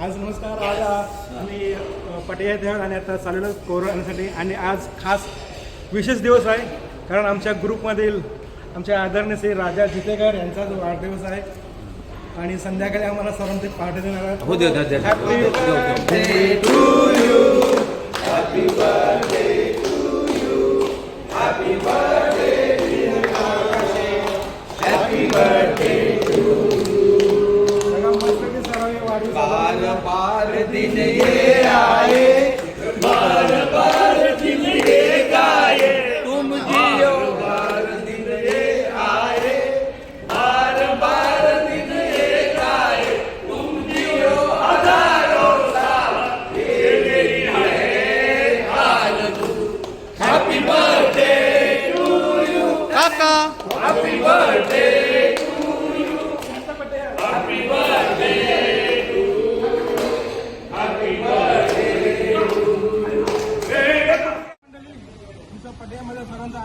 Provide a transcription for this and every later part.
आज नमस्कार आज आम्ही पटयात्या आणि आता चाललेलो कोरोनासाठी. आणि आज खास विशेष दिवस आहे कारण आमच्या ग्रुपमधील आमचे आदरणीय श्री राजा जितेकर यांचा जो वाढदिवस आहे. आणि संध्याकाळी आम्हाला सरांचे पाठ देणार आहे दिन ये आए बार बार दिन ये गाए तुम जियो बार दिन ये आए बार बार दिन ये गाए तुम जियो हज़ारों साल ये मेरी है हैप्पी बर्थडे टू यू काका। हैप्पी बर्थडे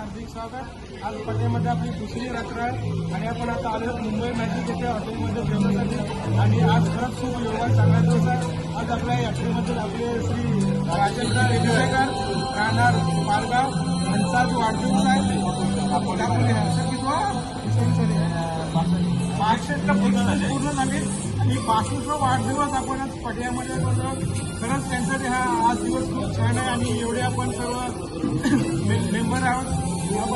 हार्दिक स्वागत. आज स्पर्धेमध्ये आपली दुसरी रात्र आहे आणि आपण आता आलो मुंबई मॅजिक येथे हॉटेलमध्ये जेवणासाठी. आणि आज खरंच खूप योगा चांगला दिवस आहे. आज आपल्या यात्रेमधील आपले श्री राजेंद्र रेड्डीकर राहणार पारगाव यांचा जो वाढदिवस आहे आपण आपण पूर्ण नवीन झाले आणि बासष्ट वाढदिवस आपण आज पट्यामध्ये खरंच त्यांचा हा आज दिवस खूप छान आहे आणि एवढे आपण सर्व